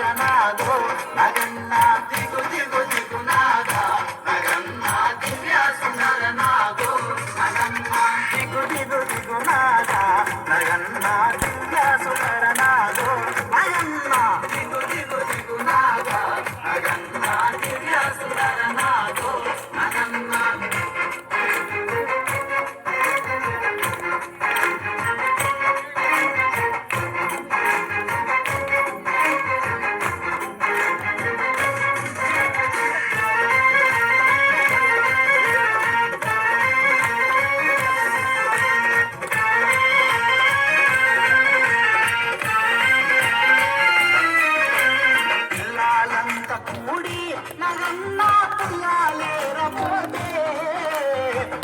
శరణాగో నగన్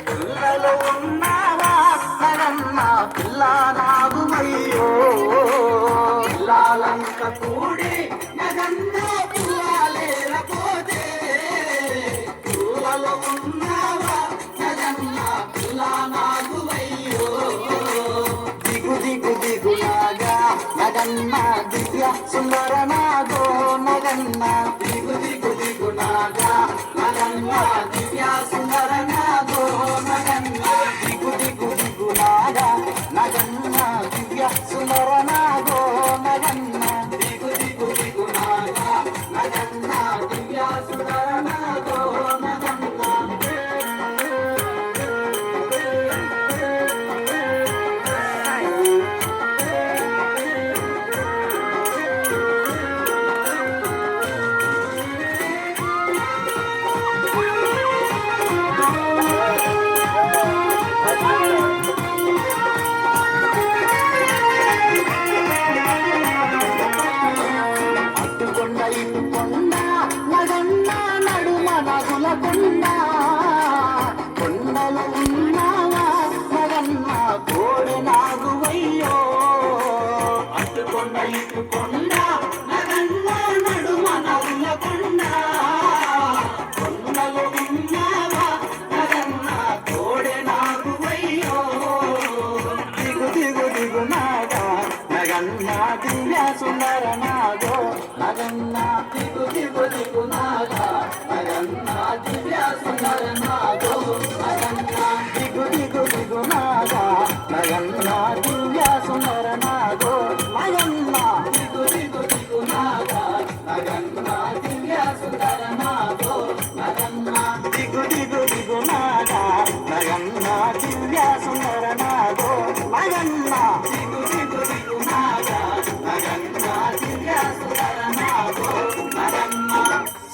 పిల్లలు ఉన్నావా? నరమ్మ పిల్ల నాగుమయ్యో పిల్లలంత కూడి నగన్న పిల్లలేకపోతే పిల్లలు ఉన్నావా? నగన్న పిల్ల నాగుమయ్యో దిగు దిగు దిగులాగా నగన్న దివ్య సుందర నాగో నగన్న सुना दिव्या सुना కరుణా దివ్య నాగో నగన్నా